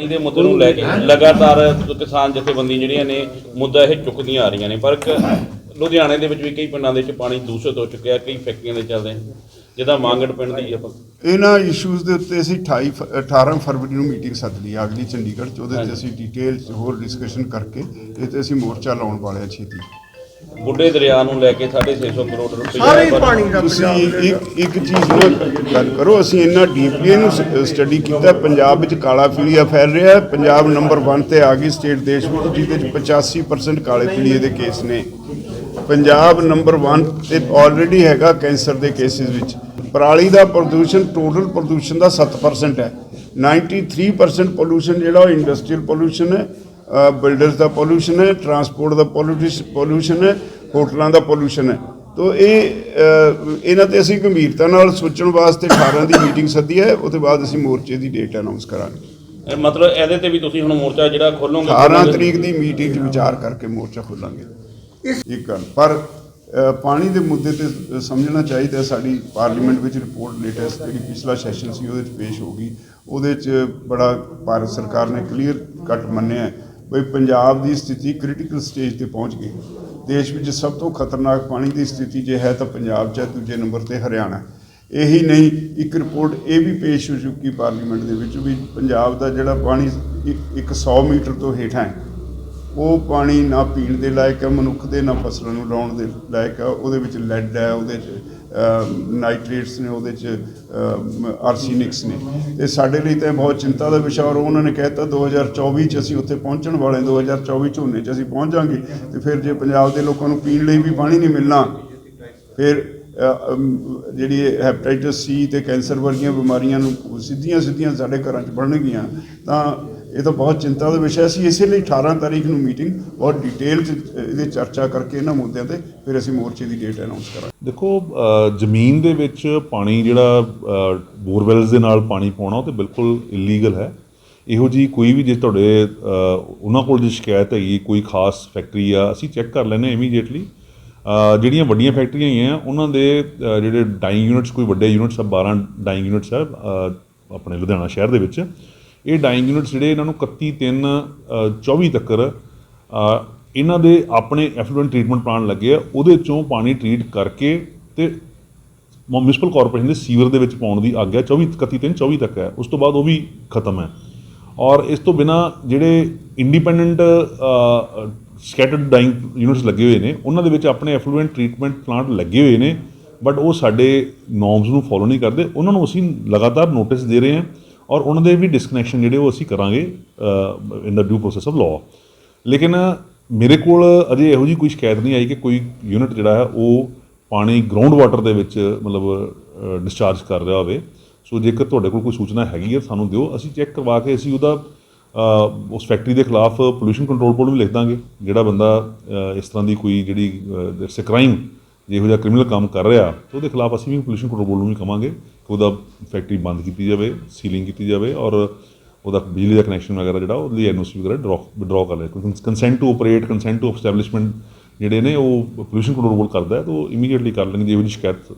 ਪਾਣੀ ਦੇ ਮੁੱਦੇ ਨੂੰ ਲੈ ਕੇ ਲਗਾਤਾਰ ਕਿਸਾਨ ਜਥੇਬੰਦੀਆਂ ਜਿਹੜੀਆਂ ਨੇ ਮੁੱਦਾ ਇਹ ਚੁੱਕਦੀਆਂ ਆ ਰਹੀਆਂ ਨੇ। ਪਰ ਕ- ਲੁਧਿਆਣੇ ਦੇ ਵਿੱਚ ਵੀ ਕਈ ਪਿੰਡਾਂ ਦੇ ਵਿੱਚ ਪਾਣੀ ਦੂਸ਼ਿਤ ਹੋ ਚੁੱਕਿਆ ਕਈ ਫੈਕਟਰੀਆਂ ਦੇ ਚੱਲਦੇ ਜਿਹਦਾ ਮੰਗੜ ਪਿੰਡ ਦੀ ਆਪਾਂ ਇਹਨਾਂ ਇਸ਼ੂਜ਼ ਦੇ ਉੱਤੇ ਅਸੀਂ 28 ਫ- 18 ਫਰਵਰੀ ਨੂੰ ਮੀਟਿੰਗ ਸੱਦ ਲਈ ਅਗਲੀ ਚੰਡੀਗੜ੍ਹ ਚ। ਉਹਦੇ ਤੇ ਅਸੀਂ ਡਿਟੇਲ ਹੋਰ ਡਿਸਕਸ਼ਨ ਕਰਕੇ ਇਹ ਤੇ ਅਸੀਂ ਮੋਰਚਾ ਲਾਉਣ ਵਾਲੇ ਆ ਛੇਤੀ। ਬੁੱਢੇ ਦਰਿਆ ਨੂੰ ਲੈ ਕੇ 650 ਕਰੋੜ ਰੁਪਏ ਸਾਰੇ ਪਾਣੀ ਦਾ ਤੁਸੀਂ ਇੱਕ ਇੱਕ ਚੀਜ਼ ਨੂੰ ਗੱਲ ਕਰੋ ਅਸੀਂ ਇੰਨਾ ਡੀਪਲੀ ਇਹਨੂੰ ਸਟੱਡੀ ਕੀਤਾ ਪੰਜਾਬ ਵਿੱਚ ਕਾਲਾ ਪੀਲੀਆ ਫੈਲ ਰਿਹਾ ਹੈ ਪੰਜਾਬ ਨੰਬਰ 1 ਤੇ ਆ ਗਈ ਸਟੇਟ ਦੇਸ਼ ਵਿੱਚ ਜਿਹਦੇ ਵਿੱਚ 85% ਕਾਲੇ ਪੀਲੀਏ ਦੇ ਕੇਸ ਨੇ। ਪੰਜਾਬ ਨੰਬਰ 1 ਤੇ ਆਲਰੇਡੀ ਹੈਗਾ ਕੈਂਸਰ ਦੇ ਕੇਸਿਸ ਵਿੱਚ। ਪਰਾਲੀ ਦਾ ਪ੍ਰਦੂਸ਼ਣ ਟੋਟਲ ਪ੍ਰਦੂਸ਼ਣ ਦਾ 7% ਹੈ। 93% ਪੋਲੂਸ਼ਨ ਜਿਹੜਾ ਉਹ ਇੰਡਸਟਰੀਅਲ ਪੋਲੂਸ਼ਨ ਹੈ। ਬਿਲਡਰਸ ਦਾ ਪੋਲੂਸ਼ਨ ਹੈ ਟਰਾਂਸਪੋਰਟ ਦਾ ਪੋਲੂਸ਼ਨ ਹੈ ਹੋਟਲਾਂ ਦਾ ਪੋਲੂਸ਼ਨ ਹੈ। ਤੋ ਇਹ ਇਹਨਾਂ ਤੇ ਅਸੀਂ ਗੰਭੀਰਤਾ ਨਾਲ ਸੋਚਣ ਵਾਸਤੇ 18 ਦੀ ਮੀਟਿੰਗ ਸੱਦੀ ਹੈ ਉਹਦੇ ਬਾਅਦ ਅਸੀਂ ਮੋਰਚੇ ਦੀ ਡੇਟ ਅਨਾਉਂਸ ਕਰਾਂਗੇ। ਮਤਲਬ ਇਹਦੇ ਤੇ ਵੀ ਤੁਸੀਂ ਹੁਣ ਮੋਰਚਾ ਜਿਹੜਾ ਖੋਲੋਗੇ 18 ਤਰੀਕ ਦੀ ਮੀਟਿੰਗ 'ਚ ਵਿਚਾਰ ਕਰਕੇ ਮੋਰਚਾ ਖੋਲਾਂਗੇ। ਇੱਕ ਗੱਲ। ਪਰ ਪਾਣੀ ਦੇ ਮੁੱਦੇ ਤੇ ਸਮਝਣਾ ਚਾਹੀਦਾ ਸਾਡੀ ਪਾਰਲੀਮੈਂਟ ਵਿੱਚ ਰਿਪੋਰਟ ਲੇਟੈਸਟ ਜਿਹੜੀ ਪਿਛਲਾ ਸੈਸ਼ਨ ਸੀ ਉਹਦੇ 'ਚ ਪੇਸ਼ ਹੋ ਗਈ। ਉਹਦੇ 'ਚ ਬੜਾ ਭਾਰਤ ਸਰਕਾਰ ਨੇ ਕਲੀਅਰ ਕੱਟ ਮੰਨਿਆ ਹੈ। ਵੀ ਪੰਜਾਬ ਦੀ ਸਥਿਤੀ ਕ੍ਰਿਟੀਕਲ ਸਟੇਜ ਤੇ ਪਹੁੰਚ ਗਈ। ਦੇਸ਼ ਵਿੱਚ ਸਭ ਤੋਂ ਖਤਰਨਾਕ ਪਾਣੀ ਦੀ ਸਥਿਤੀ ਜੇ ਹੈ ਤਾਂ ਪੰਜਾਬ 'ਚ ਹੈ, ਦੂਜੇ ਨੰਬਰ ਤੇ ਹਰਿਆਣਾ। ਇਹੀ ਨਹੀਂ, ਇੱਕ ਰਿਪੋਰਟ ਇਹ ਵੀ ਪੇਸ਼ ਹੋ ਚੁੱਕੀ ਪਾਰਲੀਮੈਂਟ ਦੇ ਵਿੱਚ ਵੀ ਪੰਜਾਬ ਦਾ ਜਿਹੜਾ ਪਾਣੀ ਇੱਕ- ਇੱਕ 100 ਮੀਟਰ ਤੋਂ ਹੇਠਾਂ ਹੈ, ਉਹ ਪਾਣੀ ਨਾ ਪੀਣ ਦੇ ਲਾਇਕ ਹੈ, ਮਨੁੱਖ ਦੇ, ਨਾ ਫਸਲਾਂ ਨੂੰ ਲਾਉਣ ਦੇ ਲਾਇਕ ਹੈ, ਉਹਦੇ ਵਿੱਚ ਲੈਡ ਹੈ, ਉਹਦੇ 'ਚ ਨਾਈਟ੍ਰੇਟਸ ਨੇ ਉਹਦੇ 'ਚ ਆਰਸੀਨਿਕਸ ਨੇ। ਤੇ ਸਾਡੇ ਲਈ ਤਾਂ ਬਹੁਤ ਚਿੰਤਾ ਦਾ ਵਿਸ਼ਾ ਔਰ ਉਹਨਾਂ ਨੇ ਕਹਿਤਾ 2024 ਚ ਅਸੀਂ ਉੱਥੇ ਪਹੁੰਚਣ ਵਾਲੇ ਹਾਂ, 2024 ਝੋਨੇ ਚ ਅਸੀਂ ਪਹੁੰਚ ਜਾਾਂਗੇ ਤੇ ਫਿਰ ਜੇ ਪੰਜਾਬ ਦੇ ਲੋਕਾਂ ਨੂੰ ਪੀਣ ਲਈ ਵੀ ਪਾਣੀ ਨਹੀਂ ਮਿਲਣਾ ਫਿਰ ਜਿਹੜੀ ਹੈਪੇਟਾਈਟਸ ਸੀ ਤੇ ਕੈਂਸਰ ਵਰਗੀਆਂ ਬਿਮਾਰੀਆਂ ਨੂੰ ਸਿੱਧੀਆਂ ਸਿੱਧੀਆਂ ਸਾਡੇ ਘਰਾਂ 'ਚ ਬਣਨਗੀਆਂ ਤਾਂ ਇਹ ਤਾਂ ਬਹੁਤ ਚਿੰਤਾ ਦਾ ਵਿਸ਼ਾ ਸੀ ਇਸੇ ਲਈ 18 ਤਾਰੀਖ ਨੂੰ ਮੀਟਿੰਗ ਬਹੁਤ ਡਿਟੇਲ 'ਚ ਇਹਦੇ ਚਰਚਾ ਕਰਕੇ ਇਹਨਾਂ ਮੁੱਦਿਆਂ ਤੇ ਫਿਰ ਅਸੀਂ ਮੋਰਚੇ ਦੀ ਡੇਟ ਅਨਾਉਂਸ ਕਰਾਂਗੇ। ਦੇਖੋ ਜ਼ਮੀਨ ਦੇ ਵਿੱਚ ਪਾਣੀ ਜਿਹੜਾ ਬੋਰਵੈਲਸ ਦੇ ਨਾਲ ਪਾਣੀ ਪਾਉਣਾ ਉਹ ਤੇ ਬਿਲਕੁਲ ਇਲੀਗਲ ਹੈ। ਇਹੋ ਜੀ ਕੋਈ ਵੀ ਜੇ ਤੁਹਾਡੇ ਉਹਨਾਂ ਕੋਲ ਜੇ ਸ਼ਿਕਾਇਤ ਹੈਗੀ, ਕੋਈ ਖਾਸ ਫੈਕਟਰੀ ਆ, ਅਸੀਂ ਚੈੱਕ ਕਰ ਲੈਂਦੇ ਇਮੀਡੀਏਟਲੀ ਜਿਹੜੀਆਂ ਵੱਡੀਆਂ ਫੈਕਟਰੀਆਂ ਹੈਗੀਆਂ, ਉਹਨਾਂ ਦੇ ਜਿਹੜੇ ਡਾਈਂਗ ਯੂਨਿਟਸ ਕੋਈ ਵੱਡੇ ਯੂਨਿਟਸ ਆ 12 ਡਾਈਂਗ ਯੂਨਿਟਸ ਆ ਆਪਣੇ ਲੁਧਿਆਣਾ ਸ਼ਹਿਰ ਦੇ ਵਿੱਚ। ਇਹ ਡਾਈਂਗ ਯੂਨਿਟਸ ਜਿਹੜੇ ਇਹਨਾਂ ਨੂੰ 31 3 24 ਤੱਕ ਇਹਨਾਂ ਦੇ ਆਪਣੇ ਐਫਲੂਐਂਟ ਟ੍ਰੀਟਮੈਂਟ ਪਲਾਂਟ ਲੱਗੇ ਆ। ਉਹਦੇ ਚੋਂ ਪਾਣੀ ਟ੍ਰੀਟ ਕਰਕੇ ਤੇ ਮਿਊਨਿਸਪਲ ਕਾਰਪੋਰੇਸ਼ਨ ਦੇ ਸੀਵਰ ਦੇ ਵਿੱਚ ਪਾਉਣ ਦੀ ਆਗਿਆ 24 31 ਤਿੰਨ 24 ਤੱਕ ਹੈ। ਉਸ ਤੋਂ ਬਾਅਦ ਉਹ ਵੀ ਖਤਮ ਹੈ। ਔਰ ਇਸ ਤੋਂ ਬਿਨਾ ਜਿਹੜੇ ਇੰਡੀਪੈਂਡੈਂਟ ਸਕੈਟਰਡ ਡਾਈਂਗ ਯੂਨਿਟਸ ਲੱਗੇ ਹੋਏ ਨੇ, ਉਹਨਾਂ ਦੇ ਵਿੱਚ ਆਪਣੇ ਐਫਲੂਐਂਟ ਟ੍ਰੀਟਮੈਂਟ ਪਲਾਂਟ ਲੱਗੇ ਹੋਏ ਨੇ ਬਟ ਉਹ ਸਾਡੇ ਨੋਰਮਸ ਨੂੰ ਫੋਲੋ ਨਹੀਂ ਕਰਦੇ। ਉਹਨਾਂ ਨੂੰ ਅਸੀਂ ਲਗਾਤਾਰ ਨੋਟਿਸ ਦੇ ਰਹੇ ਹਾਂ। ਔਰ ਉਹਨਾਂ ਦੇ ਵੀ ਡਿਸਕਨੈਕਸ਼ਨ ਜਿਹੜੇ ਉਹ ਅਸੀਂ ਕਰਾਂਗੇ in the due process of law ਲੇਕਿਨ ਮੇਰੇ ਕੋਲ ਅਜੇ ਇਹੋ ਜੀ ਕੋਈ ਸ਼ਿਕਾਇਤ ਨਹੀਂ ਆਈ ਕਿ ਕੋਈ ਯੂਨਿਟ ਜਿਹੜਾ ਹੈ, ਉਹ ਪਾਣੀ ਗਰਾਊਂਡ ਵਾਟਰ ਦੇ ਵਿੱਚ, ਮਤਲਬ ਡਿਸਚਾਰਜ ਕਰ ਰਿਹਾ ਹੋਵੇ। ਸੋ ਜੇਕਰ ਤੁਹਾਡੇ ਕੋਲ ਕੋਈ ਸੂਚਨਾ ਹੈਗੀ ਹੈ, ਸਾਨੂੰ ਦਿਓ। ਅਸੀਂ ਚੈੱਕ ਕਰਵਾ ਕੇ ਅਸੀਂ ਉਹਦਾ ਉਸ ਫੈਕਟਰੀ ਦੇ ਖਿਲਾਫ ਪੋਲੂਸ਼ਨ ਕੰਟਰੋਲ ਬੋਰਡ ਵੀ ਲਿਖ ਦਾਂਗੇ। ਜਿਹੜਾ ਬੰਦਾ ਇਸ ਤਰ੍ਹਾਂ ਦੀ ਕੋਈ ਜਿਹੜੀ ਇਟਸ ਅ ਕ੍ਰਾਈਮ ਜਿਹੋ ਜਿਹਾ ਕ੍ਰਿਮੀਨਲ ਕੰਮ ਕਰ ਰਿਹਾ, ਤੇ ਉਹਦੇ ਖਿਲਾਫ ਅਸੀਂ ਵੀ ਪੋਲੂਸ਼ਨ ਕੰਟਰੋਲ ਨੂੰ ਵੀ ਕਵਾਂਗੇ ਕਿ ਉਹਦਾ ਫੈਕਟਰੀ ਬੰਦ ਕੀਤੀ ਜਾਵੇ ਸੀਲਿੰਗ ਕੀਤੀ ਜਾਵੇ ਔਰ ਉਹਦਾ ਬਿਜਲੀ ਦਾ ਕਨੈਕਸ਼ਨ ਵਗੈਰਾ ਜਿਹੜਾ ਉਹ ਲਈ ਐਨਓਸੀ ਵਗੈਰਾ ਡਰਾ ਵਿਡਰਾ ਕਰ ਲੈ consent to operate consent to establishment ਜਿਹੜੇ ਨੇ ਉਹ ਪੋਲੂਸ਼ਨ ਕੰਟਰੋਲ ਬੋਰਡ ਕਰਦਾ ਹੈ, ਤਾਂ ਉਹ ਇਮੀਡੀਏਟਲੀ ਕਰ ਲੈਣਗੇ, ਜਿਹੋ ਜਿਹੀ ਸ਼ਿਕਾਇਤ